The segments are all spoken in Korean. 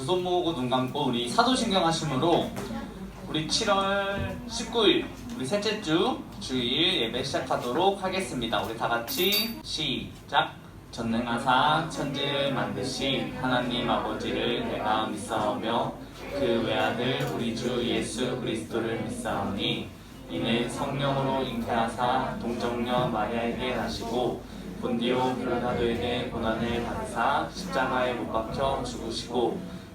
두 손 모으고 눈 감고 우리 사도신경 하심으로 우리 7월 19일 우리 셋째 주 주일 예배 시작하도록 하겠습니다. 우리 다 같이 시작. 전능하사 천지를 만드신 하나님 아버지를 내가 믿사오며 그 외아들 우리 주 예수 그리스도를 믿사오니 이는 성령으로 잉태하사 동정녀 마리아에게 나시고 본디오 빌라도에게 고난을 받으사 십자가에 못 박혀 죽으시고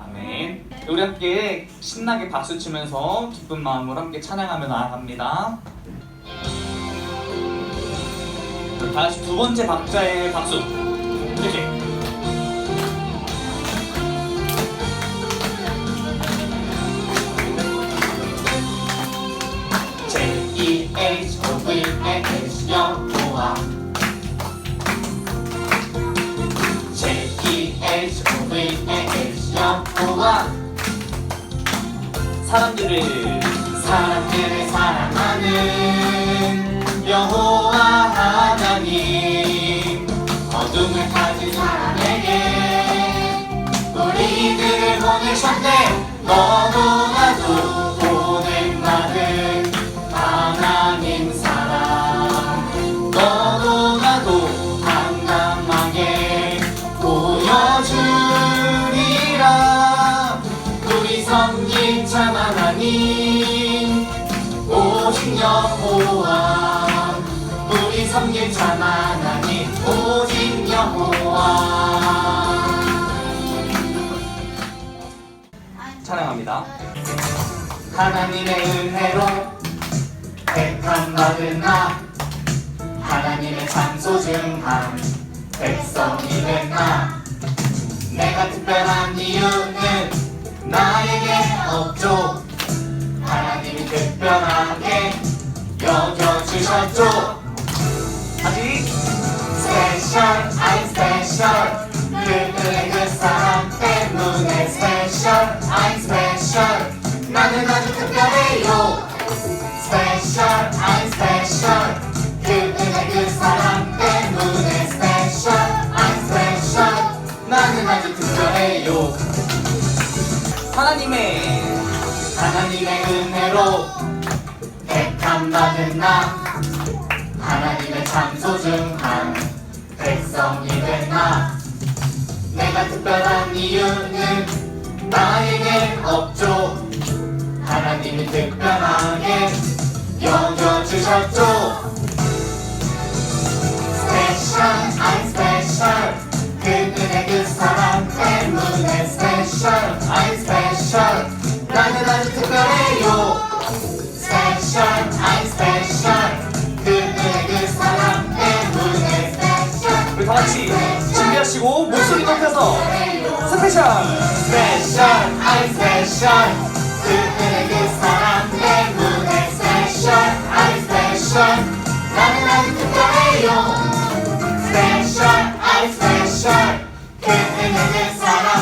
아멘. 우리 함께 신나게 박수 치면서 기쁜 마음으로 함께 찬양하며 나아갑니다. 다 같이 두 번째 박자의 박수. 이렇게. 사람들을 사람들을 사랑하는 여호와 하나님 어둠을 가진 사람에게 우리들을 보내셨네. 너무나 하나님의 은혜로 택함 받은 나 하나님의 참 소중한 백성이 된나 내가 특별한 이유는 나에게 없죠. 하나님이 특별하게 여겨주셨죠. 다시 스페셜 I'm 스페셜 하나님의 하나님의 은혜로 택함 받은 나 하나님의 참 소중한 백성이 된나 내가 특별한 이유는 나에게 없죠. 하나님이 특별하게 여겨주셨죠 다 같이 준비하시고 목소리 높여서 스페셜. 스페셜 I'm 스페셜. 그들의 그 사랑 때문에 스페셜 I'm 스페셜. 나는 아주 특별해요. 스페셜 I'm 스페셜. 그들의 그 사랑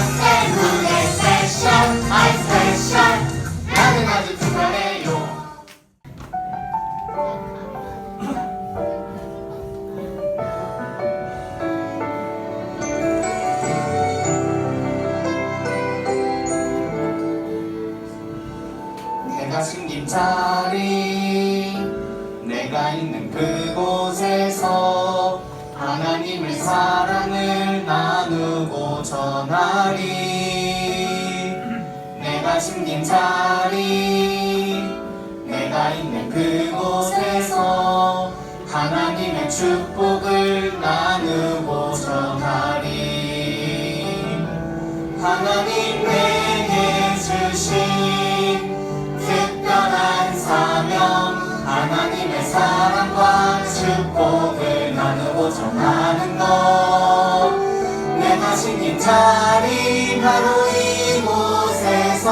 자리 바로 이곳에서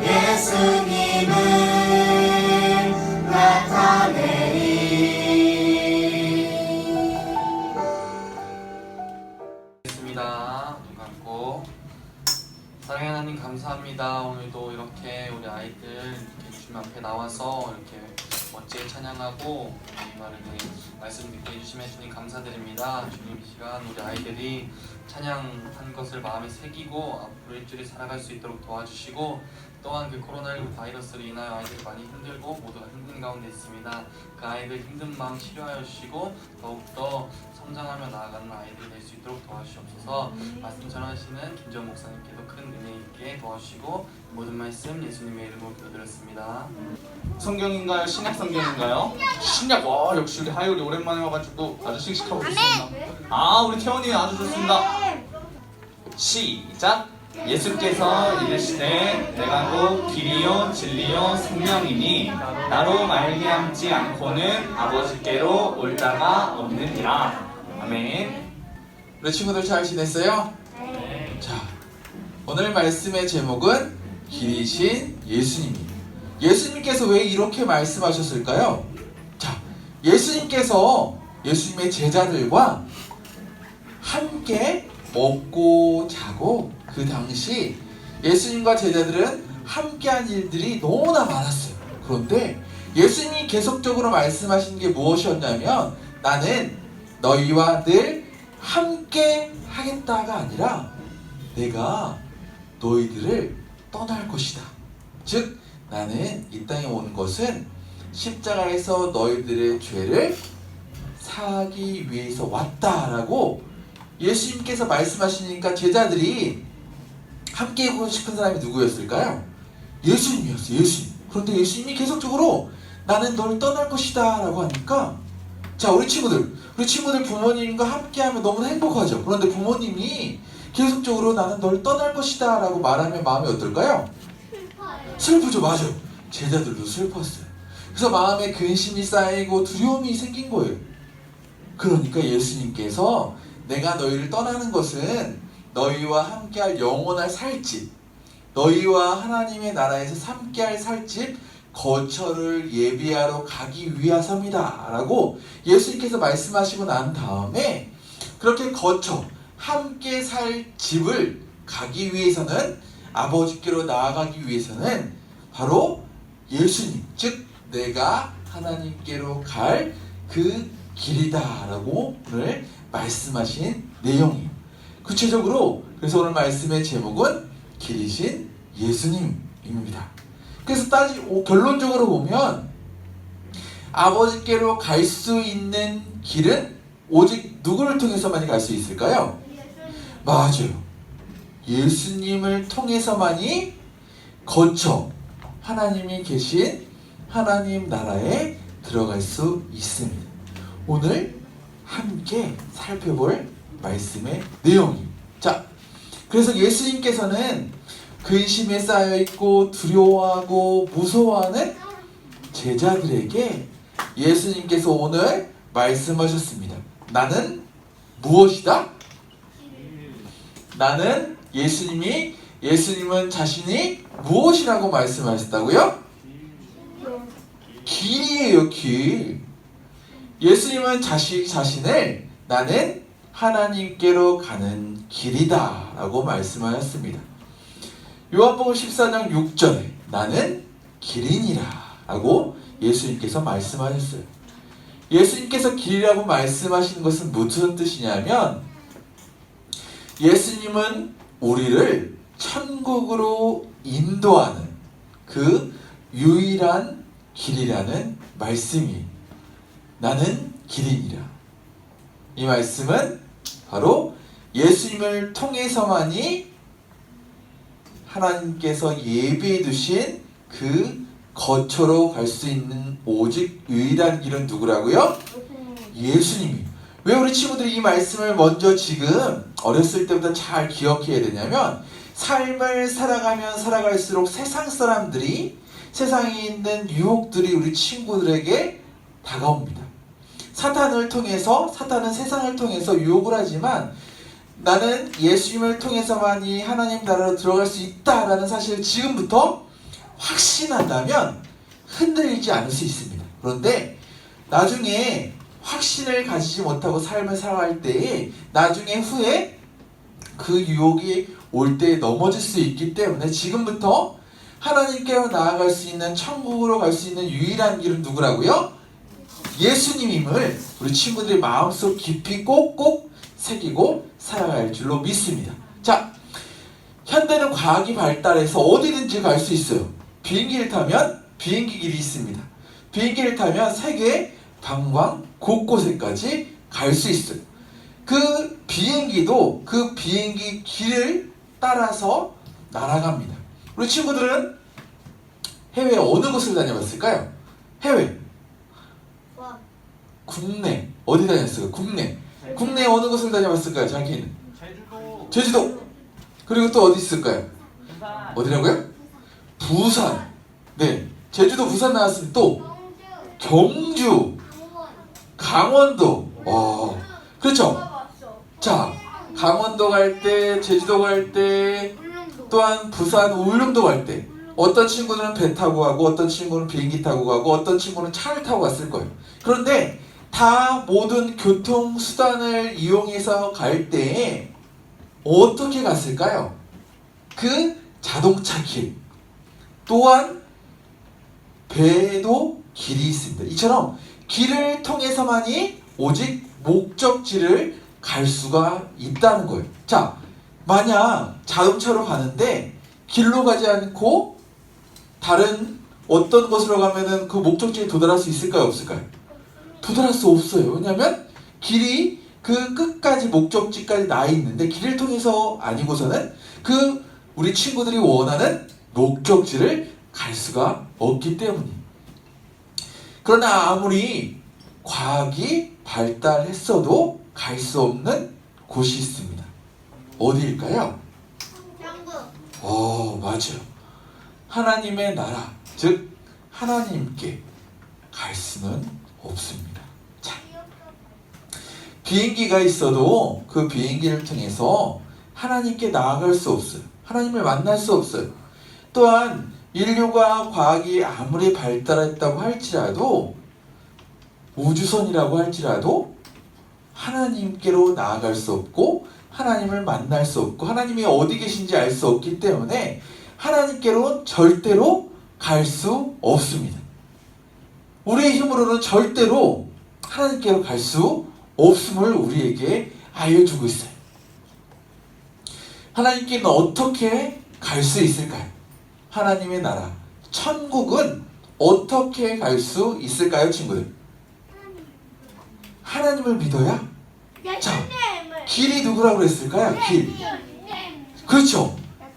예수님을 나타내리 있습니다. 눈 감고 사랑해 하나님 감사합니다. 오늘도 이렇게 우리 아이들 이렇게 주님 앞에 나와서 이렇게 멋지게 찬양하고 이 말을 말씀 듣게 해주시면 주님 감사드립니다. 주님 이 시간 우리 아이들이 찬양한 것을 마음에 새기고 앞으로 일주일이 살아갈 수 있도록 도와주시고 또한 그 코로나19 바이러스로 인하여 아이들이 많이 힘들고 모두가 힘든 가운데 있습니다. 그 아이들 힘든 마음 치료하여 주시고 더욱더 성장하며 나아가는 아이들이 될 수 있도록 도와주시옵소서 말씀 전하시는 김정 목사님께도 큰 은혜 있게 도와주시고 모든 말씀 예수님의 이름으로 기도드렸습니다. 성경인가요? 신약 성경인가요? 신약 와 역시 우리 하율이 오랜만에 와가지고 아주 씩씩하고 좋습니다. 아 우리 태원이 아주 좋습니다. 시작. 예수께서 이르시되 내가 곧 길이요 진리요 생명이니 나로 말미암지 않고는 아버지께로 올 자가 없느니라. 아멘. 우리 친구들 잘 지냈어요? 자, 오늘 말씀의 제목은 길이신 예수님입니다. 예수님께서 왜 이렇게 말씀하셨을까요? 자, 예수님께서 예수님의 제자들과 함께 먹고 자고 그 당시 예수님과 제자들은 함께한 일들이 너무나 많았어요. 그런데 예수님이 계속적으로 말씀하신 게 무엇이었냐면 나는 너희와 늘 함께 하겠다가 아니라 내가 너희들을 떠날 것이다. 즉 나는 이 땅에 온 것은 십자가에서 너희들의 죄를 사하기 위해서 왔다라고 예수님께서 말씀하시니까 제자들이 함께 하고 싶은 사람이 누구였을까요? 예수님이었어요. 예수님. 그런데 예수님이 계속적으로 나는 널 떠날 것이다 라고 하니까 자 우리 친구들 우리 친구들 부모님과 함께하면 너무나 행복하죠. 그런데 부모님이 계속적으로 나는 널 떠날 것이다 라고 말하면 마음이 어떨까요? 슬프죠. 맞아요. 제자들도 슬펐어요. 그래서 마음에 근심이 쌓이고 두려움이 생긴 거예요. 그러니까 예수님께서 내가 너희를 떠나는 것은 너희와 함께할 영원할 살집, 너희와 하나님의 나라에서 함께할 살집 거처를 예비하러 가기 위해서입니다. 라고 예수님께서 말씀하시고 난 다음에 그렇게 거처, 함께 살 집을 가기 위해서는 아버지께로 나아가기 위해서는 바로 예수님, 즉 내가 하나님께로 갈 그 길이다라고 오늘 말씀하신 내용이에요. 구체적으로 그래서 오늘 말씀의 제목은 길이신 예수님입니다. 그래서 따지 오, 결론적으로 보면 아버지께로 갈 수 있는 길은 오직 누구를 통해서만이 갈 수 있을까요? 맞아요. 예수님을 통해서만이 거쳐 하나님이 계신 하나님 나라에 들어갈 수 있습니다. 오늘 함께 살펴볼 말씀의 내용이. 자, 그래서 예수님께서는 근심에 쌓여 있고 두려워하고 무서워하는 제자들에게 예수님께서 오늘 말씀하셨습니다. 나는 무엇이다? 나는 예수님이 예수님은 자신이 무엇이라고 말씀하셨다고요? 길이에요, 길. 예수님은 자신 자신을 나는 하나님께로 가는 길이다라고 말씀하였습니다. 요한복음 14장 6절에 나는 길이니라라고 예수님께서 말씀하셨어요. 예수님께서 길이라고 말씀하시는 것은 무슨 뜻이냐면 예수님은 우리를 천국으로 인도하는 그 유일한 길이라는 말씀이 나는 길이니라. 이 말씀은 바로 예수님을 통해서만이 하나님께서 예비해 두신 그 거처로 갈 수 있는 오직 유일한 길은 누구라고요? 예수님이. 왜 우리 친구들이 이 말씀을 먼저 지금 어렸을 때부터 잘 기억해야 되냐면 삶을 살아가면 살아갈수록 세상 사람들이 세상에 있는 유혹들이 우리 친구들에게 다가옵니다. 사탄을 통해서 사탄은 세상을 통해서 유혹을 하지만 나는 예수님을 통해서만이 하나님 나라로 들어갈 수 있다라는 사실을 지금부터 확신한다면 흔들리지 않을 수 있습니다. 그런데 나중에 확신을 가지지 못하고 삶을 살아갈 때에 나중에 후에 그 유혹이 올 때 넘어질 수 있기 때문에 지금부터 하나님께로 나아갈 수 있는 천국으로 갈 수 있는 유일한 길은 누구라고요? 예수님임을 우리 친구들이 마음속 깊이 꼭꼭 새기고 살아갈 줄로 믿습니다. 자, 현대는 과학이 발달해서 어디든지 갈 수 있어요. 비행기를 타면 비행기 길이 있습니다. 비행기를 타면 세계 방광 곳곳에까지 갈 수 있어요. 그 비행기도 그 비행기 길을 따라서 날아갑니다. 우리 친구들은 해외 어느 곳을 다녀봤을까요? 해외, 와, 국내 어디 다녔어요? 국내, 국내 어느 곳을 다녀봤을까요? 자기는 제주도 제주도 그리고 또 어디 있을까요? 부산 어디라고요? 부산. 네, 제주도 부산 나왔으면 또 경주, 경주, 강원, 강원도. 어, 그렇죠. 자, 강원도 갈 때, 제주도 갈 때. 또한 부산, 울릉도 갈 때, 어떤 친구들은 배 타고 가고, 어떤 친구는 비행기 타고 가고, 어떤 친구는 차를 타고 갔을 거예요. 그런데 다 모든 교통 수단을 이용해서 갈때 어떻게 갔을까요? 그 자동차 길, 또한 배에도 길이 있습니다. 이처럼 길을 통해서만이 오직 목적지를 갈 수가 있다는 거예요. 자, 만약 자동차로 가는데 길로 가지 않고 다른 어떤 곳으로 가면은 그 목적지에 도달할 수 있을까요? 없을까요? 도달할 수 없어요. 왜냐하면 길이 그 끝까지 목적지까지 나 있는데 길을 통해서 아니고서는 그 우리 친구들이 원하는 목적지를 갈 수가 없기 때문이에요. 그러나 아무리 과학이 발달했어도 갈 수 없는 곳이 있습니다. 어디일까요? 경북, 어, 맞아요. 하나님의 나라, 즉 하나님께 갈 수는 없습니다. 자, 비행기가 있어도 그 비행기를 통해서 하나님께 나아갈 수 없어요. 하나님을 만날 수 없어요. 또한 인류가 과학이 아무리 발달했다고 할지라도 우주선이라고 할지라도 하나님께로 나아갈 수 없고 하나님을 만날 수 없고 하나님이 어디 계신지 알 수 없기 때문에 하나님께로 절대로 갈 수 없습니다. 우리의 힘으로는 절대로 하나님께로 갈 수 없음을 우리에게 알려주고 있어요. 하나님께는 어떻게 갈 수 있을까요? 하나님의 나라, 천국은 어떻게 갈 수 있을까요, 친구들? 하나님을 믿어야 예수님을. 길이 누구라고 그랬을까요? 길. 그렇죠.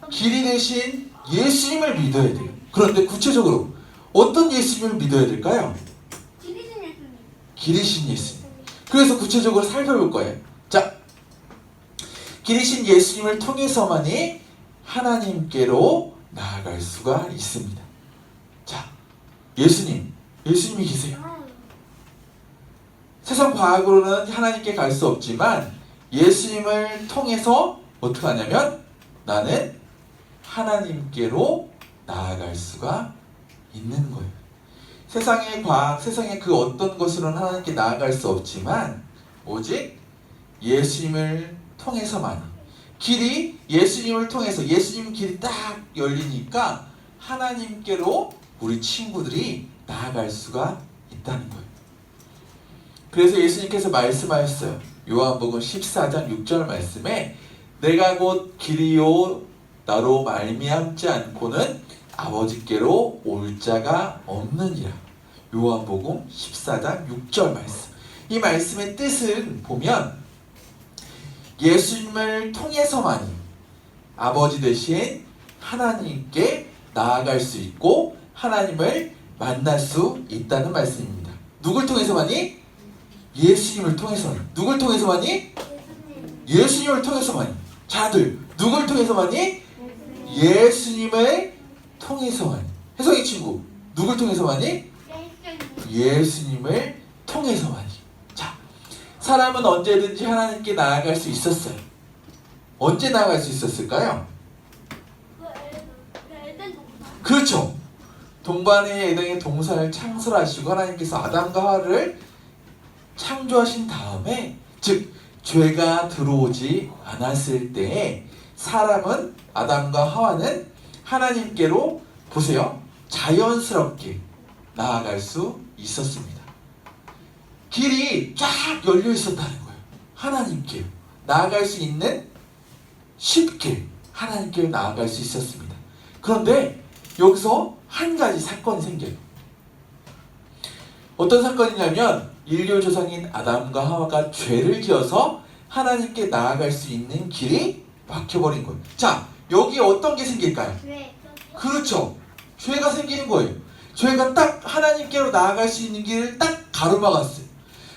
길이 대신 예수님을 믿어야 돼요. 그런데 구체적으로 어떤 예수님을 믿어야 될까요? 기리신 예수님. 길이신 예수님. 그래서 구체적으로 살펴볼 거예요. 자, 길이신 예수님을 통해서만이 하나님께로 나아갈 수가 있습니다. 자, 예수님, 예수님이 계세요. 세상 과학으로는 하나님께 갈 수 없지만 예수님을 통해서 어떻게 하냐면 나는 하나님께로 나아갈 수가 있는 거예요. 세상의 과학, 세상의 그 어떤 것으로는 하나님께 나아갈 수 없지만 오직 예수님을 통해서만 길이 예수님을 통해서 예수님 길이 딱 열리니까 하나님께로 우리 친구들이 나아갈 수가 있다는 거예요. 그래서 예수님께서 말씀하셨어요. 요한복음 14장 6절 말씀에 내가 곧 길이요 나로 말미암지 않고는 아버지께로 올 자가 없느니라. 요한복음 14장 6절 말씀. 이 말씀의 뜻은 보면 예수님을 통해서만이 아버지 대신 하나님께 나아갈 수 있고 하나님을 만날 수 있다는 말씀입니다. 누굴 통해서만이? 예수님을 통해서만이. 누굴 통해서만이? 예수님. 예수님을 통해서만이. 자들 누굴 통해서만이? 예수님. 예수님을 통해서만. 혜성이 친구 누굴 통해서만이? 예수님. 예수님 을 통해서만이. 자, 사람은 언제든지 하나님께 나아갈 수 있었어요. 언제 나아갈 수 있었을까요? 그. 그렇죠. 동반의 에덴의 동산을 창설하시고 하나님께서 아담과 하와를 창조하신 다음에 즉 죄가 들어오지 않았을 때에 사람은 아담과 하와는 하나님께로 보세요. 자연스럽게 나아갈 수 있었습니다. 길이 쫙 열려 있었다는 거예요. 하나님께 나아갈 수 있는 쉽게 하나님께 나아갈 수 있었습니다. 그런데 여기서 한 가지 사건이 생겨요. 어떤 사건이냐면 인류 조상인 아담과 하와가 죄를 지어서 하나님께 나아갈 수 있는 길이 막혀버린 거예요. 자, 여기 어떤 게 생길까요? 왜? 그렇죠. 죄가 생기는 거예요. 죄가 딱 하나님께로 나아갈 수 있는 길을 딱 가로막았어요.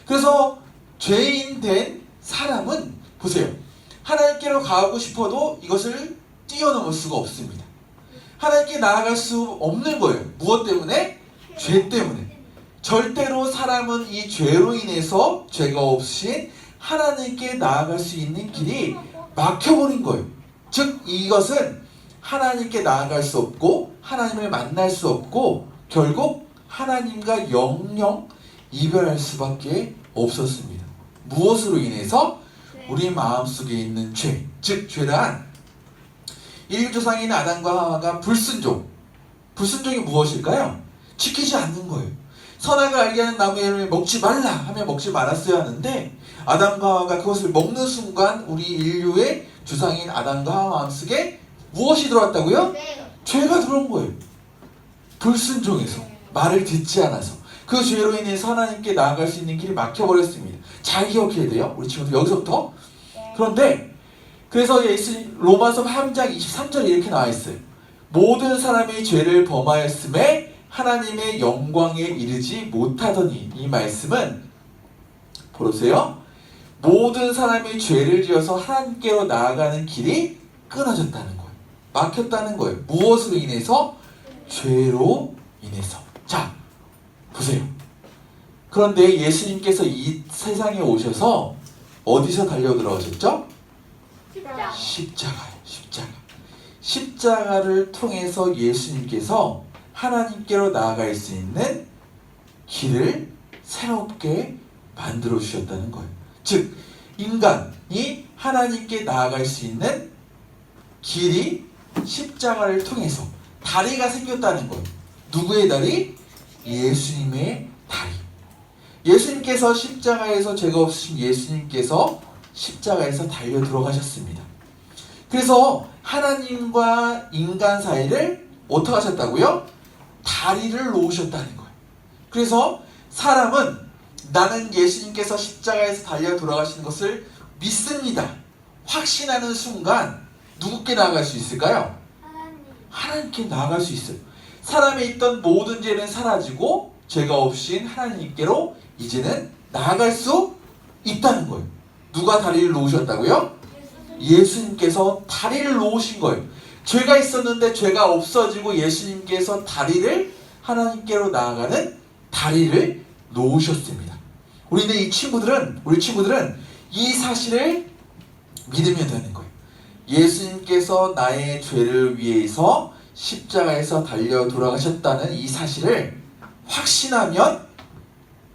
그래서 죄인 된 사람은 보세요. 하나님께로 가고 싶어도 이것을 뛰어넘을 수가 없습니다. 하나님께 나아갈 수 없는 거예요. 무엇 때문에? 죄 때문에. 절대로 사람은 이 죄로 인해서 죄가 없이 하나님께 나아갈 수 있는 길이 막혀버린 거예요. 즉 이것은 하나님께 나아갈 수 없고 하나님을 만날 수 없고 결국 하나님과 영영 이별할 수밖에 없었습니다. 무엇으로 인해서 우리 마음속에 있는 죄, 즉 죄란 인류조상인 아담과 하와가 불순종. 불순종이 무엇일까요? 지키지 않는 거예요. 선악을 알게 하는 열매 먹지 말라 하면 먹지 말았어야 하는데 아담과 하와가 그것을 먹는 순간 우리 인류의 주상인 아담과 하와 마음속에 무엇이 들어왔다고요? 네. 죄가 들어온 거예요. 불순종해서 말을 듣지 않아서 그 죄로 인해서 하나님께 나아갈 수 있는 길이 막혀버렸습니다. 잘 기억해야 돼요. 우리 친구들 여기서부터. 그런데 그래서 예수 로마서 3장 23절에 이렇게 나와 있어요. 모든 사람이 죄를 범하였음에 하나님의 영광에 이르지 못하더니 이 말씀은 보세요. 모든 사람이 죄를 지어서 하나님께로 나아가는 길이 끊어졌다는 거예요. 막혔다는 거예요. 무엇으로 인해서? 죄로 인해서. 자, 보세요. 그런데 예수님께서 이 세상에 오셔서 어디서 달려 들어오셨죠? 십자. 십자가요. 십자가. 십자가를 통해서 예수님께서 하나님께로 나아갈 수 있는 길을 새롭게 만들어 주셨다는 거예요. 즉 인간이 하나님께 나아갈 수 있는 길이 십자가를 통해서 다리가 생겼다는 거예요. 누구의 다리? 예수님의 다리. 예수님께서 십자가에서 죄가 없으신 예수님께서 십자가에서 달려 들어가셨습니다. 그래서 하나님과 인간 사이를 어떻게 하셨다고요? 다리를 놓으셨다는 거예요. 그래서 사람은 나는 예수님께서 십자가에서 달려 돌아가시는 것을 믿습니다. 확신하는 순간 누구께 나아갈 수 있을까요? 하나님. 하나님께 나아갈 수 있어요. 사람에 있던 모든 죄는 사라지고 죄가 없인 하나님께로 이제는 나아갈 수 있다는 거예요. 누가 다리를 놓으셨다고요? 예수님께서 다리를 놓으신 거예요. 죄가 있었는데 죄가 없어지고 예수님께서 다리를 하나님께로 나아가는 다리를 놓으셨습니다. 우리는 이 친구들은 우리 친구들은 이 사실을 믿으면 되는 거예요. 예수님께서 나의 죄를 위해서 십자가에서 달려 돌아가셨다는 이 사실을 확신하면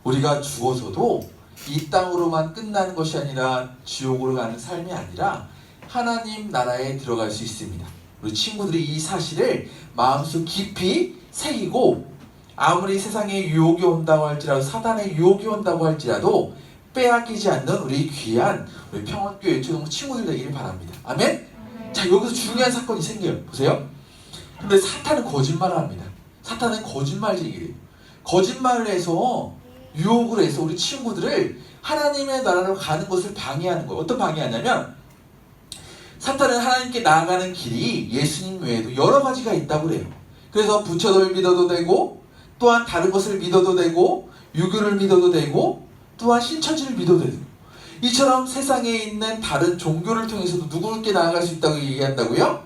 우리가 죽어서도 이 땅으로만 끝나는 것이 아니라 지옥으로 가는 삶이 아니라 하나님 나라에 들어갈 수 있습니다. 우리 친구들이 이 사실을 마음속 깊이 새기고 아무리 세상에 유혹이 온다고 할지라도 사단의 유혹이 온다고 할지라도 빼앗기지 않는 우리 귀한 우리 평원교회 초등 친구들 되기를 바랍니다. 아멘? 자 여기서 중요한 사건이 생겨요. 보세요. 근데 사탄은 거짓말을 합니다. 사탄은 거짓말쟁이래요. 거짓말을 해서 유혹을 해서 우리 친구들을 하나님의 나라로 가는 것을 방해하는 거예요. 어떤 방해하냐면 사탄은 하나님께 나아가는 길이 예수님 외에도 여러 가지가 있다고 그래요. 그래서 부처를 믿어도 되고 또한 다른 것을 믿어도 되고 유교를 믿어도 되고 또한 신천지를 믿어도 되고 이처럼 세상에 있는 다른 종교를 통해서도 누구께 나아갈 수 있다고 얘기한다고요?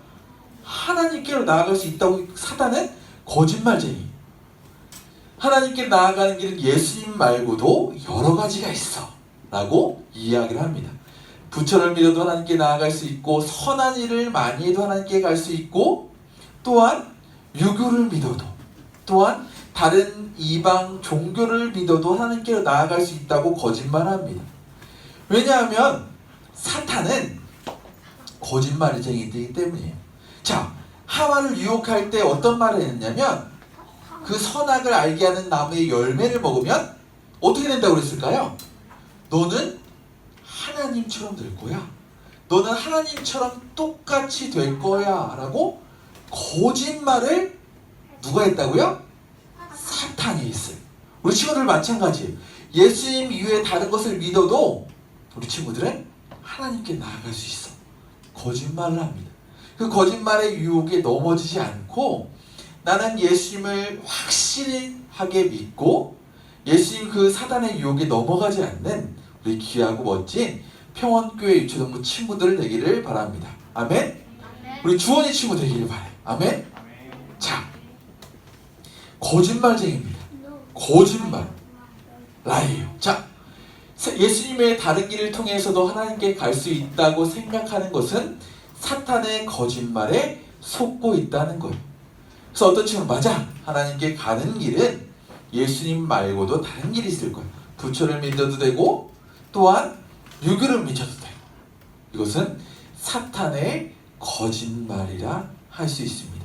하나님께로 나아갈 수 있다고 사단은 거짓말쟁이. 하나님께 나아가는 길은 예수님 말고도 여러 가지가 있어. 라고 이야기를 합니다. 부처를 믿어도 하나님께 나아갈 수 있고, 선한 일을 많이 해도 하나님께 갈 수 있고, 또한 유교를 믿어도, 또한 다른 이방 종교를 믿어도 하나님께로 나아갈 수 있다고 거짓말합니다. 왜냐하면 사탄은 거짓말쟁이들이기 때문이에요. 자, 하와를 유혹할 때 어떤 말을 했냐면 그 선악을 알게 하는 나무의 열매를 먹으면 어떻게 된다고 그랬을까요? 너는 하나님처럼 될 거야. 너는 하나님처럼 똑같이 될 거야. 라고 거짓말을 누가 했다고요? 사탄이 했어요. 우리 친구들 마찬가지예요. 예수님 이외에 다른 것을 믿어도 우리 친구들은 하나님께 나아갈 수 있어. 거짓말을 합니다. 그 거짓말의 유혹에 넘어지지 않고 나는 예수님을 확실하게 믿고 예수님 그 사단의 유혹에 넘어가지 않는 우리 귀하고 멋진 평원교회 유초동부 친구들 되기를 바랍니다. 아멘. 우리 주원이 친구 되기를 바래. 아멘. 자, 거짓말쟁입니다. 거짓말. 라이에요. 자, 예수님의 다른 길을 통해서도 하나님께 갈 수 있다고 생각하는 것은 사탄의 거짓말에 속고 있다는 거예요. 그래서 어떤 친구는 맞아. 하나님께 가는 길은 예수님 말고도 다른 길이 있을 거예요. 부처를 믿어도 되고 또한 유교를 믿어도 돼요. 이것은 사탄의 거짓말이라 할 수 있습니다.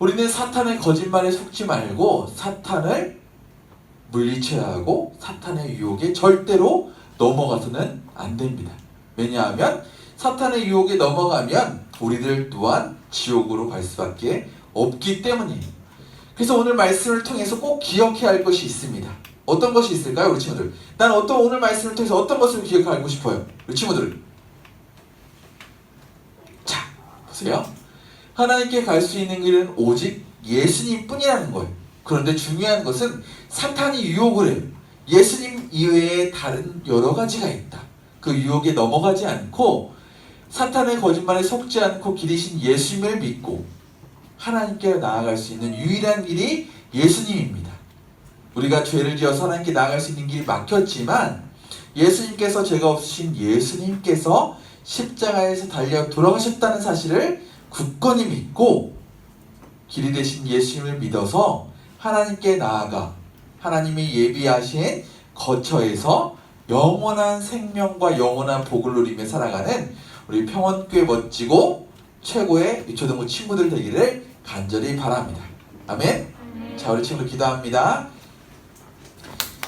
우리는 사탄의 거짓말에 속지 말고 사탄을 물리쳐야 하고 사탄의 유혹에 절대로 넘어가서는 안 됩니다. 왜냐하면 사탄의 유혹에 넘어가면 우리들 또한 지옥으로 갈 수밖에 없기 때문이에요. 그래서 오늘 말씀을 통해서 꼭 기억해야 할 것이 있습니다. 어떤 것이 있을까요, 우리 친구들? 난 어떤 오늘 말씀을 통해서 어떤 것을 기억하고 싶어요, 우리 친구들? 자, 보세요. 하나님께 갈 수 있는 길은 오직 예수님뿐이라는 거예요. 그런데 중요한 것은 사탄이 유혹을 해요. 예수님 이외에 다른 여러 가지가 있다. 그 유혹에 넘어가지 않고 사탄의 거짓말에 속지 않고 길이신 예수님을 믿고 하나님께 나아갈 수 있는 유일한 길이 예수님입니다. 우리가 죄를 지어서 하나님께 나아갈 수 있는 길이 막혔지만 예수님께서 죄가 없으신 예수님께서 십자가에서 달려 돌아가셨다는 사실을 굳건히 믿고 길이 되신 예수님을 믿어서 하나님께 나아가 하나님이 예비하신 거처에서 영원한 생명과 영원한 복을 누리며 살아가는 우리 평원교회 멋지고 최고의 유초등부 친구들 되기를 간절히 바랍니다. 아멘. 자, 우리 친구 기도합니다.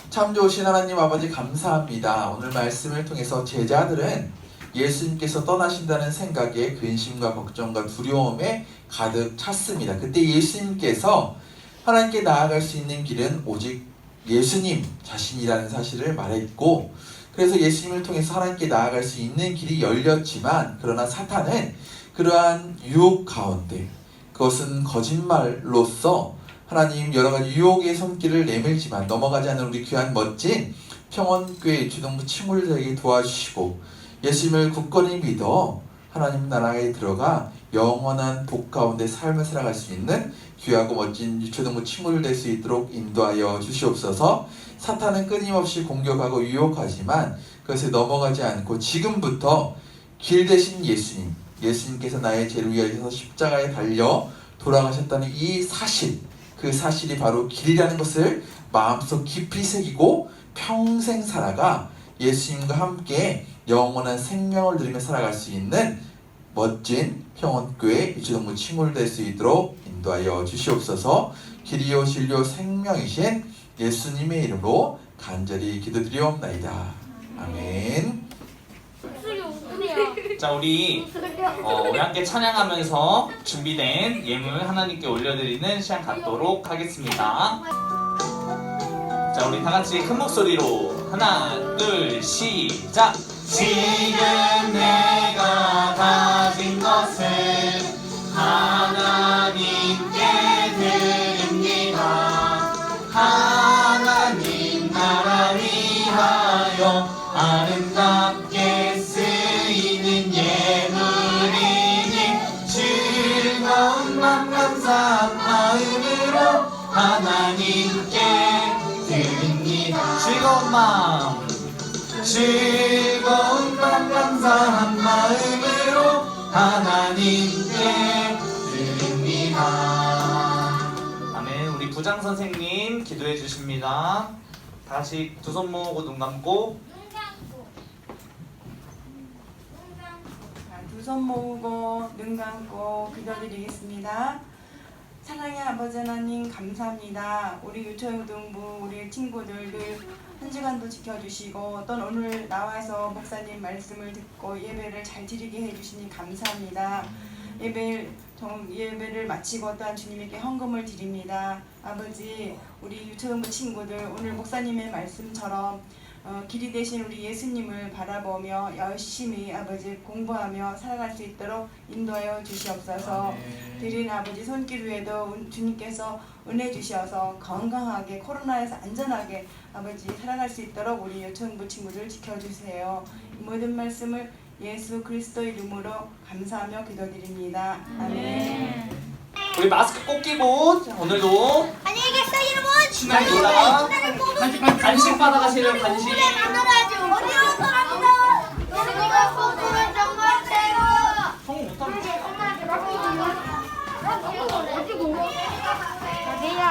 참 좋으신 하나님 아버지 감사합니다. 오늘 말씀을 통해서 제자들은 예수님께서 떠나신다는 생각에 근심과 걱정과 두려움에 가득 찼습니다. 그때 예수님께서 하나님께 나아갈 수 있는 길은 오직 예수님 자신이라는 사실을 말했고 그래서 예수님을 통해서 하나님께 나아갈 수 있는 길이 열렸지만 그러나 사탄은 그러한 유혹 가운데 그것은 거짓말로서 하나님 여러 가지 유혹의 손길을 내밀지만 넘어가지 않는 우리 귀한 멋진 평원교회 주동부 친구들에게 도와주시고 예수님을 굳건히 믿어 하나님 나라에 들어가 영원한 복 가운데 삶을 살아갈 수 있는 귀하고 멋진 유초등부 친구들 될수 있도록 인도하여 주시옵소서. 사탄은 끊임없이 공격하고 유혹하지만 그것에 넘어가지 않고 지금부터 길 대신 예수님 예수님께서 나의 죄를 위하여서 십자가에 달려 돌아가셨다는 이 사실 그 사실이 바로 길이라는 것을 마음속 깊이 새기고 평생 살아가 예수님과 함께 영원한 생명을 누리며 살아갈 수 있는 멋진 평원교회 유치동부 친구를 될 수 있도록 인도하여 주시옵소서 길이요 진료 생명이신 예수님의 이름으로 간절히 기도드리옵나이다. 아멘. 자, 우리 어, 우리 함께 찬양하면서 준비된 예물 하나님께 올려드리는 시간 갖도록 하겠습니다. 자, 우리 다 같이 큰 목소리로 하나, 둘, 시작. 지금 내가 가진 것을 하나님께 드립니다. 하나님 나라 위하여 아름답게 쓰이는 예물이니 즐거운 맘 감사한 마음으로 하나님께 드립니다. 즐거운 마음 즐거운 맘 감사한 마음으로 하나님께 드립니다. 아멘. 우리 부장 선생님 기도해 주십니다. 다 같이 두손 모으고 눈 감고. 눈. 두손 모으고 눈 감고 기도드리겠습니다. 사랑의 아버지 하나님 감사합니다. 우리 유초등부 우리 친구들을 한 시간도 지켜주시고 또 오늘 나와서 목사님 말씀을 듣고 예배를 잘 드리게 해주시니 감사합니다. 예배 정- 예배를 마치고 또한 주님에게 헌금을 드립니다. 아버지 우리 유초등부 친구들 오늘 목사님의 말씀처럼 어, 길이 되신 우리 예수님을 바라보며 열심히 아버지 공부하며 살아갈 수 있도록 인도하여 주시옵소서. 드린 아버지 손길 위에도 은- 주님께서 은혜 주셔서 건강하게 코로나에서 안전하게 아버지 살아갈 수 있도록 우리 요청부 친구들 지켜주세요. 이 모든 말씀을 예수 그리스도 이름으로 감사하며 기도드립니다. 아멘. 우리 마스크 꼭 끼고 자, 오늘도 안녕히 계세요 여러분. 신나게 놀다가 간식 받아가시려고 간식. 만들어야지. 어디로 사람이다. 여기가 소금을 정말 최고. 성우 못하면 어디고? 어디야?